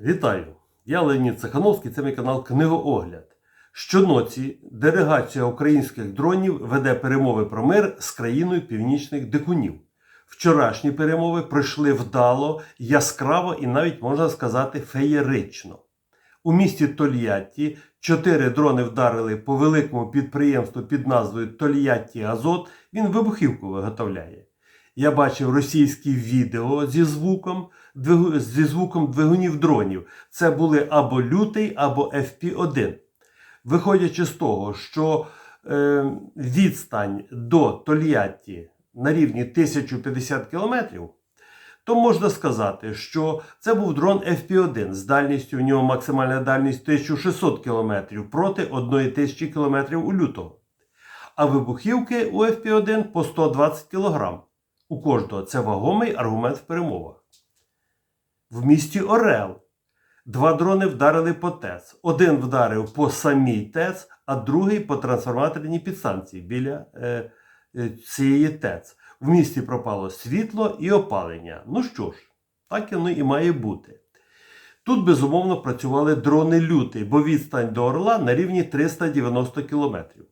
Вітаю! Я Леонід Цехановський, це мій канал Книгоогляд. Щоноці делегація українських дронів веде перемови про мир з країною північних дикунів. Вчорашні перемови пройшли вдало, яскраво і навіть можна сказати феєрично. У місті Тольятті чотири дрони вдарили по великому підприємству під назвою Тольятті Азот. Він вибухівку виготовляє. Я бачив російські відео зі звуком, зі звуком двигунів дронів. Це були або лютий, або FP1. Виходячи з того, що е, відстань до Тольятті на рівні 1050 кілометрів, то можна сказати, що це був дрон FP1 з дальністю, у нього максимальна дальність 1600 км проти 1000 км у лютого. А вибухівки у FP1 по 120 кг. У кожного це вагомий аргумент в перемовах. В місті Орел два дрони вдарили по ТЕЦ. Один вдарив по самій ТЕЦ, а другий по трансформаторній підстанції біля е, е, цієї ТЕЦ. В місті пропало світло і опалення. Ну що ж, так воно і має бути. Тут, безумовно, працювали дрони лютий, бо відстань до Орла на рівні 390 кілометрів.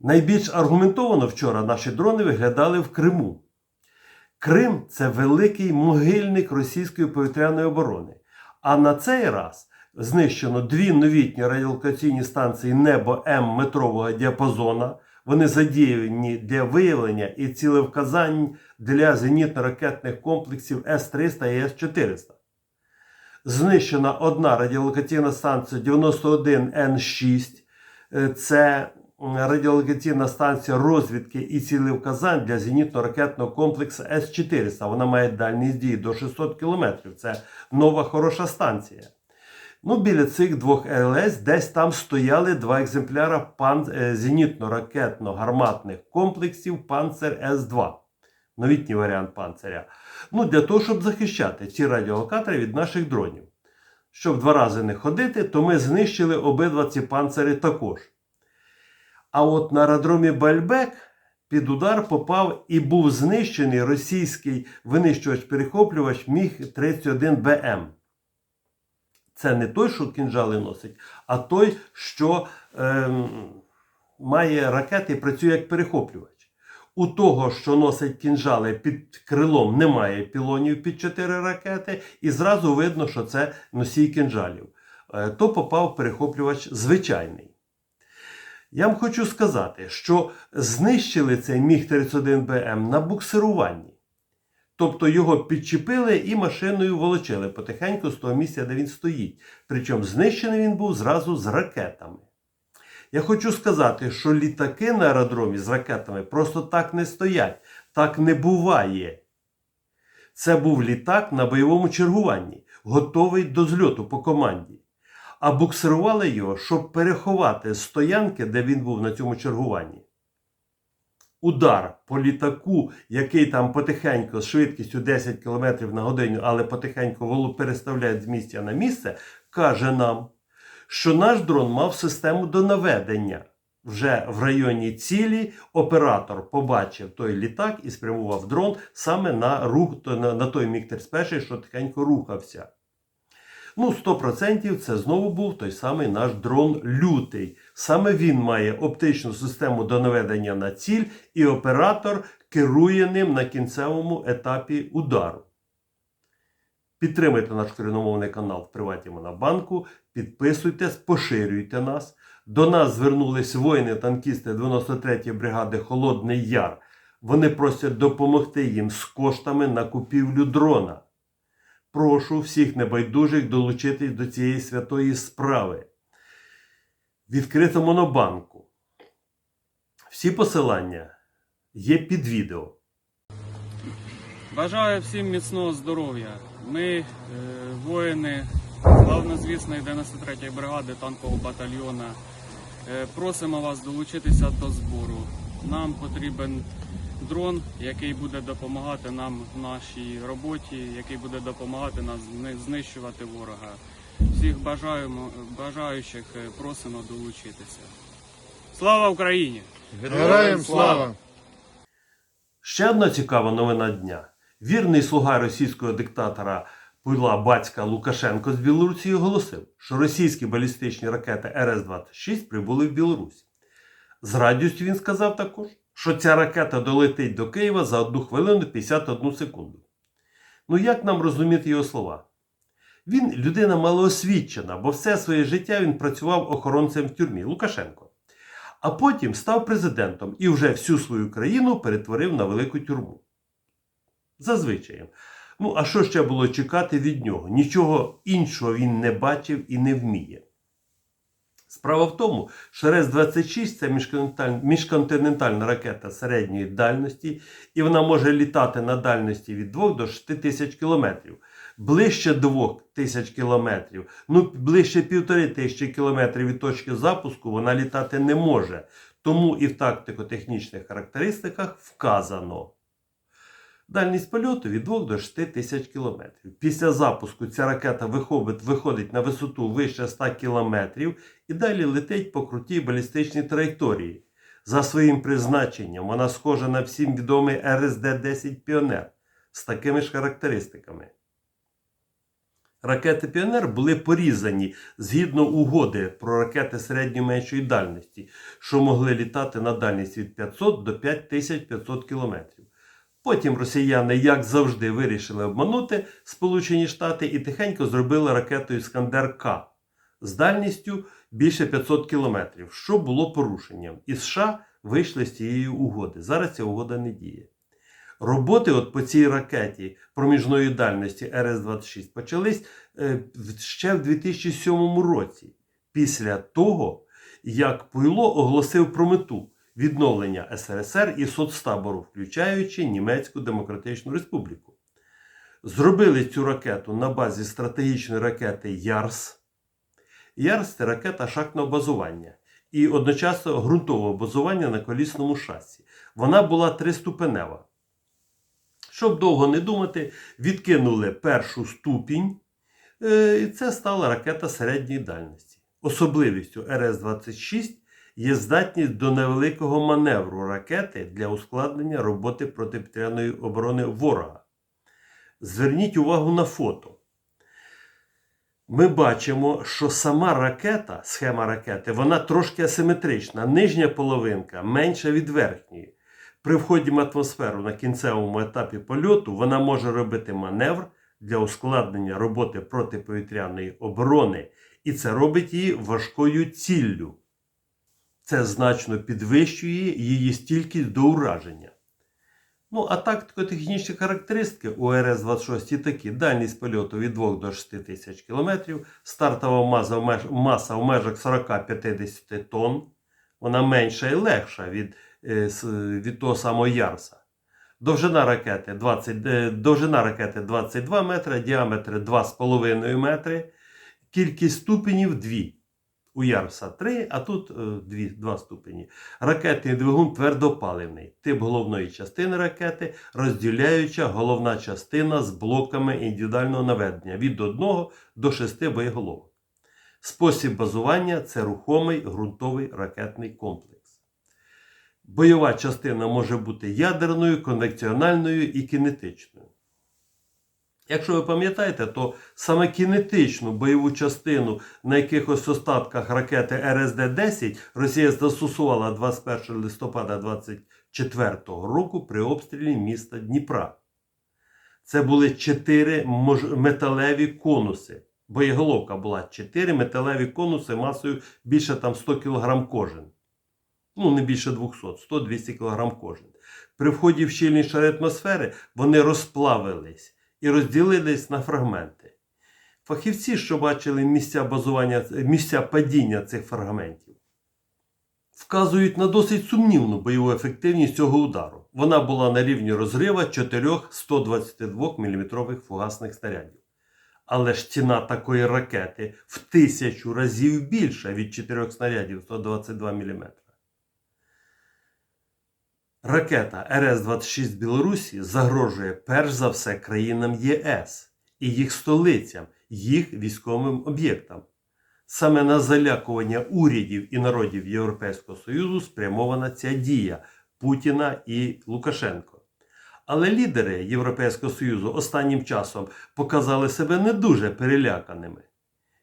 Найбільш аргументовано вчора наші дрони виглядали в Криму. Крим це великий могильник російської повітряної оборони. А на цей раз знищено дві новітні радіолокаційні станції Небо М метрового діапазона. Вони задіяні для виявлення і цілевказань для зенітно-ракетних комплексів С-300 і С-400. Знищена одна радіолокаційна станція 91Н6. Е, Це радіолокаційна станція розвідки і цілевказань для зенітно-ракетного комплексу С-400. Вона має дальність дії до 600 км. Це нова хороша станція. Ну, біля цих двох ЛС десь там стояли два екземпляра е, зенітно-ракетно-гарматних комплексів Панцер С-2. Новітній варіант панциря. Ну, для того, щоб захищати ці радіолокатори від наших дронів. Щоб два рази не ходити, то ми знищили обидва ці панцири також. А от на аеродромі Бальбек під удар попав і був знищений російський винищувач-перехоплювач Міг-31БМ. Це не той, що кінжали носить, а той, що ем, має ракети і працює як перехоплювач. У того, що носить кінжали під крилом, немає пілонів під 4 ракети, і зразу видно, що це носій кінжалів. Е, То попав перехоплювач звичайний. Я вам хочу сказати, що знищили цей Міг-31БМ на буксируванні. Тобто його підчепили і машиною волочили потихеньку з того місця, де він стоїть. Причому знищений він був зразу з ракетами. Я хочу сказати, що літаки на аеродромі з ракетами просто так не стоять. Так не буває. Це був літак на бойовому чергуванні, готовий до зльоту по команді. А буксирували його, щоб переховати з стоянки, де він був на цьому чергуванні. Удар по літаку, який там потихеньку з швидкістю 10 км на годину, але потихеньку переставляють з місця на місце, каже нам, що наш дрон мав систему до наведення. Вже в районі цілі оператор побачив той літак і спрямував дрон саме на рух на, той міг 31 що тихенько рухався. Ну, 100% це знову був той самий наш дрон лютий. Саме він має оптичну систему до наведення на ціль, і оператор керує ним на кінцевому етапі удару. Підтримайте наш коріномовний канал в приваті Монобанку, підписуйтесь, поширюйте нас. До нас звернулись воїни-танкісти 93-ї бригади Холодний Яр. Вони просять допомогти їм з коштами на купівлю дрона. Прошу всіх небайдужих долучитись до цієї святої справи. Відкрито монобанку. Всі посилання є під відео. Бажаю всім міцного здоров'я. Ми, е, воїни славнозвісної 93-ї бригади танкового батальйона, е, просимо вас долучитися до збору. Нам потрібен дрон, який буде допомагати нам в нашій роботі, який буде допомагати нам знищувати ворога. Всіх бажаємо, бажаючих е, просимо долучитися. Слава Україні! Героям слава! Ще одна цікава новина дня. Вірний слуга російського диктатора Пуйла батька Лукашенко з Білорусі оголосив, що російські балістичні ракети РС-26 прибули в Білорусь. З радістю він сказав також, що ця ракета долетить до Києва за 1 хвилину 51 секунду. Ну як нам розуміти його слова? Він людина малоосвічена, бо все своє життя він працював охоронцем в тюрмі Лукашенко. А потім став президентом і вже всю свою країну перетворив на велику тюрму. Зазвичай. Ну, а що ще було чекати від нього? Нічого іншого він не бачив і не вміє. Справа в тому, що РС-26 це міжконтиненталь- міжконтинентальна ракета середньої дальності, і вона може літати на дальності від 2 до 6 тисяч кілометрів. Ближче 2 тисяч кілометрів, ну ближче півтори тисячі кілометрів від точки запуску вона літати не може. Тому і в тактико-технічних характеристиках вказано. Дальність польоту від 2 до 6 тисяч кілометрів. Після запуску ця ракета виходить, на висоту вище 100 кілометрів і далі летить по крутій балістичній траєкторії. За своїм призначенням вона схожа на всім відомий РСД-10 Піонер з такими ж характеристиками. Ракети Піонер були порізані згідно угоди про ракети середньої меншої дальності, що могли літати на дальність від 500 до 5500 кілометрів. Потім росіяни, як завжди, вирішили обманути Сполучені Штати і тихенько зробили ракету Іскандер К з дальністю більше 500 кілометрів, що було порушенням. І США вийшли з цієї угоди. Зараз ця угода не діє. Роботи от по цій ракеті проміжної дальності РС-26 почались е, ще в 2007 році, після того, як Пуйло оголосив про мету відновлення СРСР і соцтабору, включаючи Німецьку Демократичну Республіку. Зробили цю ракету на базі стратегічної ракети Ярс. Ярс це ракета шахтного базування і одночасно ґрунтового базування на колісному шасі. Вона була триступенева. Щоб довго не думати, відкинули першу ступінь, е, і це стала ракета середньої дальності. Особливістю РС-26 є здатність до невеликого маневру ракети для ускладнення роботи протиповітряної оборони ворога. Зверніть увагу на фото. Ми бачимо, що сама ракета, схема ракети, вона трошки асиметрична. Нижня половинка менша від верхньої. При вході в атмосферу на кінцевому етапі польоту вона може робити маневр для ускладнення роботи протиповітряної оборони, і це робить її важкою ціллю. Це значно підвищує її стійкість до ураження. Ну, а тактико-технічні характеристики у РС-26 такі: дальність польоту від 2 до 6 тисяч км, стартова маса в, меж... маса в межах 40-50 тонн, вона менша і легша від, е, від того самого Ярса. Довжина ракети, 20, е, довжина ракети 22 метри, діаметр 2,5 метри, кількість ступенів 2. У Ярса 3, а тут 2, 2 ступені. Ракетний двигун твердопаливний. Тип головної частини ракети, розділяюча головна частина з блоками індивідуального наведення від 1 до 6 боєголовок. Спосіб базування це рухомий ґрунтовий ракетний комплекс. Бойова частина може бути ядерною, конвекціональною і кінетичною. Якщо ви пам'ятаєте, то саме кінетичну бойову частину на якихось остатках ракети РСД-10 Росія застосувала 21 листопада 24 року при обстрілі міста Дніпра. Це були чотири металеві конуси. Боєголовка була чотири металеві конуси масою більше там 100 кг кожен. Ну, не більше 200, 100-200 кг кожен. При вході в щільні шари атмосфери вони розплавились і розділились на фрагменти. Фахівці, що бачили місця базування, місця падіння цих фрагментів, вказують на досить сумнівну бойову ефективність цього удару. Вона була на рівні розрива 4 122 мм фугасних снарядів. Але ж ціна такої ракети в тисячу разів більша від 4 снарядів 122 мм. Ракета РС-26 Білорусі загрожує перш за все країнам ЄС і їх столицям, їх військовим об'єктам. Саме на залякування урядів і народів Європейського Союзу спрямована ця дія Путіна і Лукашенко. Але лідери Європейського Союзу останнім часом показали себе не дуже переляканими.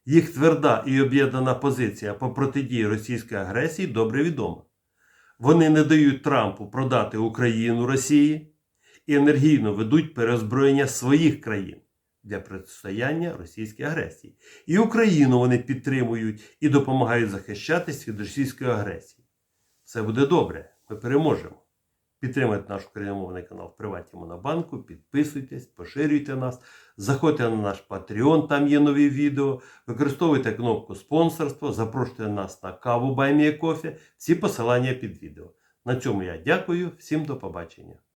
Їх тверда і об'єднана позиція по протидії російській агресії добре відома. Вони не дають Трампу продати Україну Росії і енергійно ведуть переозброєння своїх країн для протистояння російській агресії. І Україну вони підтримують і допомагають захищатись від російської агресії. Все буде добре, ми переможемо. Підтримайте наш україномовний канал в Приваті Монобанку, підписуйтесь, поширюйте нас, заходьте на наш Patreon, там є нові відео, використовуйте кнопку спонсорство, запрошуйте нас на каву Баймія Кофі. Всі посилання під відео. На цьому я дякую, всім до побачення.